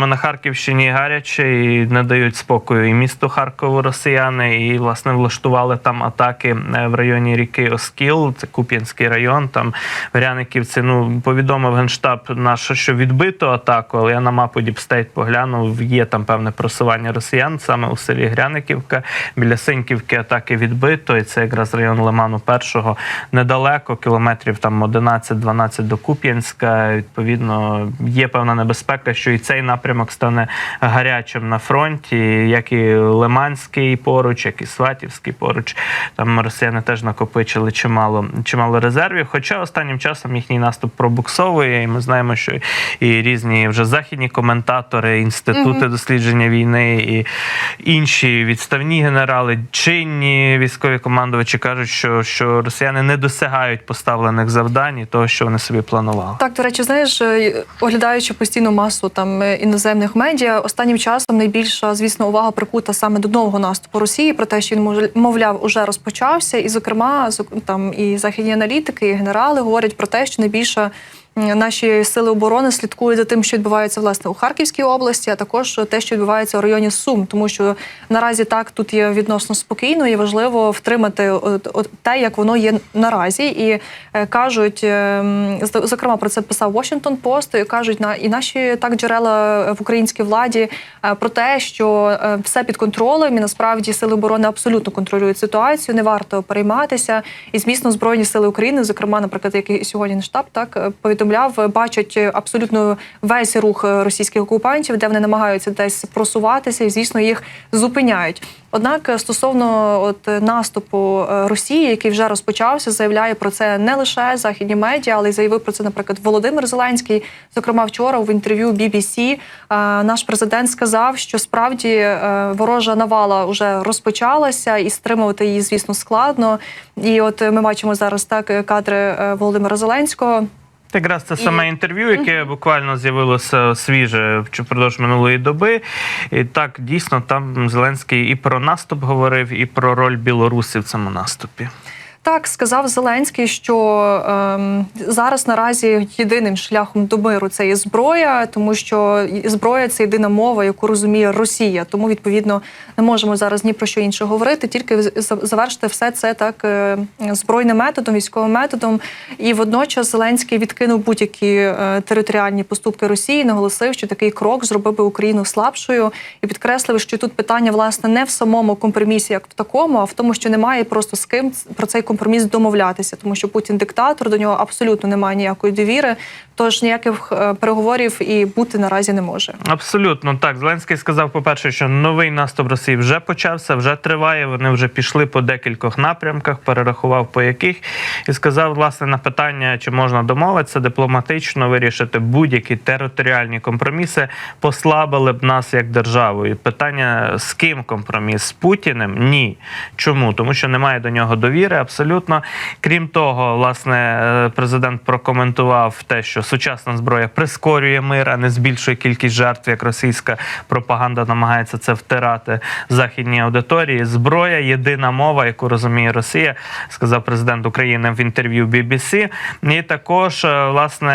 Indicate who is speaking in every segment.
Speaker 1: Ми на Харківщині гаряче і не дають спокою і місту Харкову росіяни, і власне влаштували там атаки е, в районі ріки Оскіл, це Куп'янський район. Там в Ряниківці. Ну повідомив генштаб наш, що відбито атаку, але я на мапу Діпстейт поглянув. Є там певне просування росіян саме у селі Гряниківка. Біля Синьківки атаки відбито, і це якраз район Лиману першого недалеко, кілометрів там 11-12 до Куп'янська. Відповідно, є певна небезпека, що і цей напрямок стане гарячим на фронті, як і Лиманський поруч, як і Сватівський поруч. Там росіяни теж накопичили чимало, чимало резервів. Хоча останнім часом їхній наступ пробуксовує, і ми знаємо, що і різні вже західні коментатори, інститути дослідження війни і інші відставні генерали, чинні військові командувачі кажуть, що, що росіяни не досягають поставлених завдань і того, що вони собі планували.
Speaker 2: Так, до речі, знаєш, е, оглядаючи постійну масу там е, іноземних медіа, останнім часом найбільша, звісно, увага прикута саме до нового наступу Росії про те, що він мовляв уже розпочався. І, зокрема, зок- там і західні аналітики, і генерали говорять про те, що найбільша. Наші сили оборони слідкують за тим, що відбувається власне у Харківській області, а також те, що відбувається у районі Сум, тому що наразі так тут є відносно спокійно і важливо втримати те, як воно є наразі. І е, кажуть, е, з- зокрема про це писав Washington Post, і кажуть на і наші так джерела в українській владі е, про те, що е, все під контролем, і насправді сили оборони абсолютно контролюють ситуацію. Не варто перейматися. І звісно, збройні сили України, зокрема, наприклад, як і сьогодні штаб так е, повідомляв, бачать абсолютно весь рух е, російських окупантів, де вони намагаються десь просуватися, і звісно їх зупиняють. Однак е, стосовно от е, наступу е, Росії, який вже розпочався, заявляє про це не лише західні медіа, але й заявив про це, наприклад, Володимир Зеленський. Зокрема, вчора в інтерв'ю BBC е, наш президент сказав, що справді е, ворожа навала вже розпочалася, і стримувати її, звісно, складно. І от е, ми бачимо зараз так е, кадри е, Володимира Зеленського.
Speaker 1: Якраз це саме інтерв'ю, яке буквально з'явилося свіже впродовж минулої доби. І так дійсно там Зеленський і про наступ говорив, і про роль білорусів в цьому наступі.
Speaker 2: Так сказав Зеленський, що ем, зараз наразі єдиним шляхом до миру це є зброя, тому що зброя це єдина мова, яку розуміє Росія. Тому відповідно не можемо зараз ні про що інше говорити, тільки завершити все це так е, збройним методом, військовим методом. І водночас Зеленський відкинув будь-які е, територіальні поступки Росії, наголосив, що такий крок зробив би Україну слабшою, і підкреслив, що тут питання власне не в самому компромісі, як в такому, а в тому, що немає просто з ким про цей компроміс домовлятися, тому що Путін диктатор, до нього абсолютно немає ніякої довіри. Тож ніяких е, переговорів і бути наразі не може.
Speaker 1: Абсолютно так. Зеленський сказав, по-перше, що новий наступ Росії вже почався, вже триває. Вони вже пішли по декількох напрямках, перерахував по яких, і сказав, власне, на питання, чи можна домовитися дипломатично вирішити будь-які територіальні компроміси, послабили б нас як державу. І питання з ким компроміс з Путіним? Ні. Чому? Тому що немає до нього довіри. Абсолютно. Крім того, власне, е, президент прокоментував те, що сучасна зброя прискорює мир, а не збільшує кількість жертв, як російська пропаганда намагається це втирати західній аудиторії. Зброя єдина мова, яку розуміє Росія, сказав президент України в інтерв'ю BBC. І також е, власне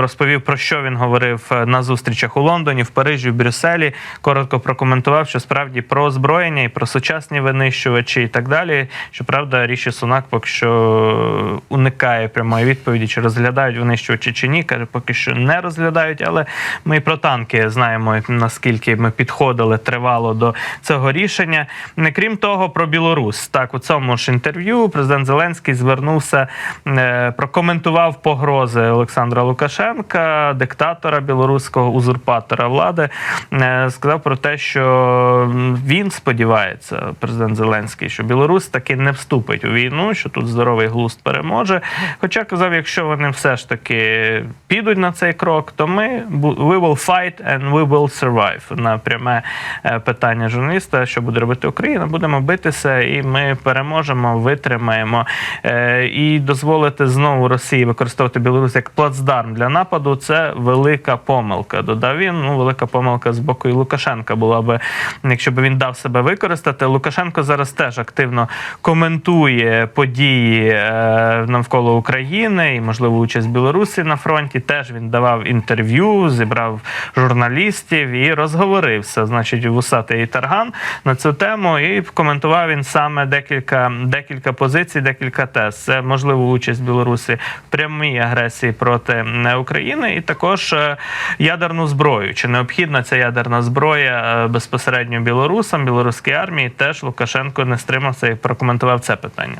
Speaker 1: розповів про що він говорив е, на зустрічах у Лондоні, в Парижі, в Брюсселі. Коротко прокоментував, що справді про озброєння і про сучасні винищувачі і так далі. Щоправда, Ріші Сунак поки що уникає прямої відповіді, чи розглядають винищувачі чи ні. Каже, поки що не розглядають, але ми і про танки знаємо, наскільки ми підходили тривало до цього рішення. Не крім того, про Білорусь. Так, у цьому ж інтерв'ю президент Зеленський звернувся, е, прокоментував погрози Олександра Лукашенка, диктатора білоруського узурпатора влади. Е, Сказав про те, що він сподівається, президент Зеленський, що Білорусь таки не вступить у війну, що тут здоровий глузд переможе. Хоча казав, якщо вони все ж таки підуть на цей крок, то ми we will fight and we will survive. На пряме е, питання журналіста, що буде робити Україна, будемо битися, і ми переможемо, витримаємо. Е, І дозволити знову Росії використовувати Білорусь як плацдарм для нападу. Це велика помилка. Додав він. Ну, велика помилка з боку і Лукашенка була би, якщо б він дав себе використати. Лукашенко зараз теж активно коментує події е, навколо України і, можливо, участь Білорусі на фронті. Теж він давав інтерв'ю, зібрав журналістів і розговорився. Значить, вусатий Тарган на цю тему. І коментував він саме декілька, декілька позицій, декілька тез. Це можливо участь Білорусі в прямій агресії проти е, України, і також е, ядерну зброю. Чи необхідна ця ядерна зброя е, безпосередньо білорусам, білоруській армії? Теж Лукашенко не стримався і прокоментував це питання.